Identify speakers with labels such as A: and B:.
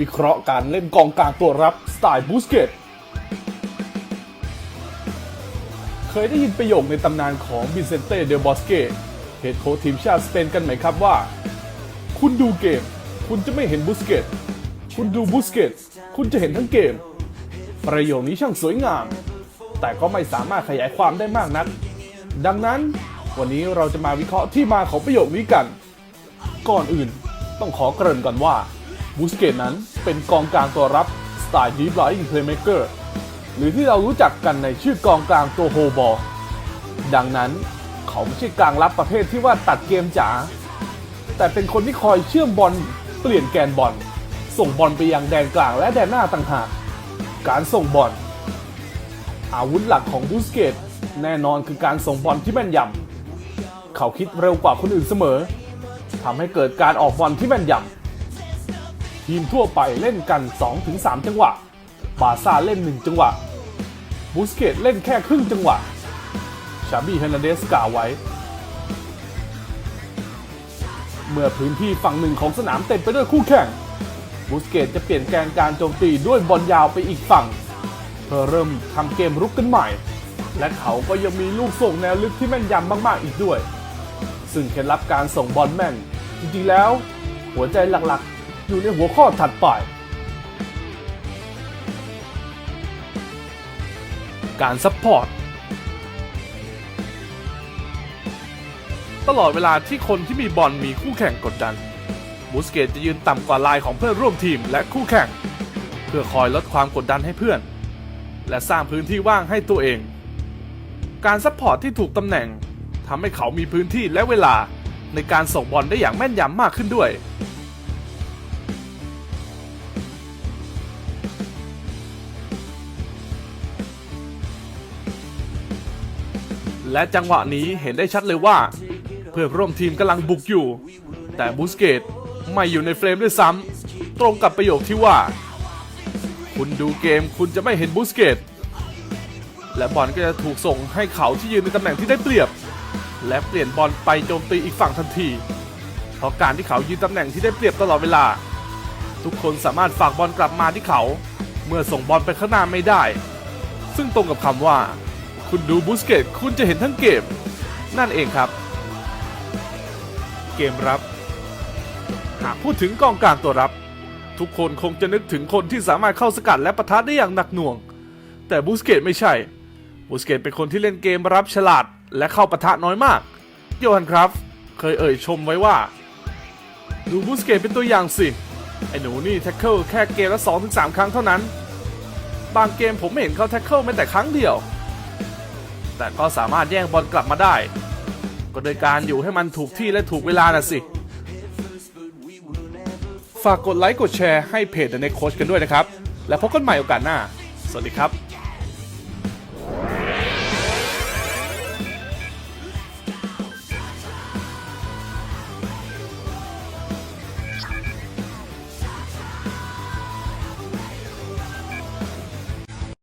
A: วิเคราะห์การเล่นกองกลางตัวรับสไตล์บูสเกตเคยได้ยินประโยคในตำนานของบินเซนเต้เดลบอสเกเฮดโค้ชทีมชาติสเปนกันไหมครับว่า คุณดูเกม คุณจะไม่เห็นบูสเกต คุณดูบูสเกต คุณจะเห็นทั้งเกม ประโยคนี้ช่างสวยงาม แต่ก็ไม่สามารถขยายความได้มากนัก ดังนั้นวันนี้เราจะมาวิเคราะห์ที่มาของประโยคนี้กัน ก่อนอื่นต้องขอเกริ่นก่อนว่า บูสเกตนั้นเป็นกองกลางตัวรับสไตล์ Deep Lying Playmaker หรือที่เรารู้จักกันในชื่อกองกลางตัวโฮบอลดังนั้นเขาไม่ใช่กลางรับประเภทที่ว่าตัดเกมจ๋าแต่เป็นคนที่คอยเชื่อมบอลเปลี่ยนแกนบอล ส่งบอลไปยังแดนกลางและแดนหน้าต่างหาก การส่งบอล อาวุธหลักของบูสเกตแน่นอนคือการส่งบอลที่แม่นยำเขาคิดเร็วกว่าคนอื่นเสมอทำให้เกิดการออกบอลที่แม่นยำ ทีมทั่วไปเล่นกัน 2-3 จังหวะ บาซ่าเล่น 1 จังหวะ บูสเกตเล่นแค่ครึ่งจังหวะ ชาบี้เฮร์นันเดสกล่าวไว้ เมื่อพื้นที่ฝั่งหนึ่งของสนามเต็มไปด้วยคู่แข่ง บูสเกตจะเปลี่ยนแกนการโจมตีด้วยบอลยาวไปอีกฝั่ง เพื่อเริ่มทำเกมรุกกันใหม่ และเขาก็ยังมีลูกส่งแนวลึกที่แม่นยำมาก ๆ อีกด้วย ซึ่งเคล็ดลับการส่งบอลแม่น จริง ๆ แล้ว หัวใจหลัก ๆ อยู่ในหัวข้อถัดไป การซัพพอร์ตตลอดเวลาที่คนที่มีบอลมีคู่แข่งกดดัน บูสเกตจะยืนต่ำกว่าลายของเพื่อนร่วมทีมและคู่แข่ง เพื่อคอยลดความกดดันให้เพื่อน และสร้างพื้นที่ว่างให้ตัวเอง การซัพพอร์ตที่ถูกตำแหน่งทำให้เขามีพื้นที่และเวลาในการส่งบอลได้อย่างแม่นยำมากขึ้นด้วย และจังหวะนี้เห็นได้ชัดเลยว่า เพื่อนร่วมทีมกำลังบุกอยู่ แต่บูสเกตไม่อยู่ในเฟรมด้วยซ้ำตรงกับประโยคที่ว่า คุณดูเกมคุณจะไม่เห็นบูสเกต และบอลก็จะถูกส่งให้เขาที่ยืนในตำแหน่งที่ได้เปรียบ และเปลี่ยนบอลไปโจมตีอีกฝั่งทันที เพราะการที่เขายืนตำแหน่งที่ได้เปรียบตลอดเวลา ทุกคนสามารถฝากบอลกลับมาที่เขา เมื่อส่งบอลไปข้างหน้าไม่ได้ ซึ่งตรงกับคำว่า คุณดูบูสเกตคุณจะเห็นทั้งเกม นั่นเองครับ เกมรับ หากพูดถึงกองกลางตัวรับ ทุกคนคงจะนึกถึงคนที่สามารถเข้าสกัดและปะทะได้อย่างหนักหน่วง แต่บูสเกตไม่ใช่บูสเกตเป็นคนที่เล่นเกมรับฉลาดและเข้าปะทะน้อยมาก โยฮันครับ เคยเอ่ยชมไว้ว่า ดูบูสเกตเป็นตัวอย่างสิ ไอ้หนูนี่แท็กเกิลแค่เกมละ2-3 ครั้งเท่านั้น บางเกมผมไม่เห็นเขาแท็กเกิลแม้แต่ครั้งเดียว แต่ก็สามารถแย่งบอลกลับมาได้ ก็โดยการอยู่ให้มันถูกที่และถูกเวลาน่ะสิ ฝากกดไลค์กดแชร์ให้เพจ The Next Coach กันด้วยนะครับ แล้วพบกันใหม่โอกาสหน้า สวัสดีครับ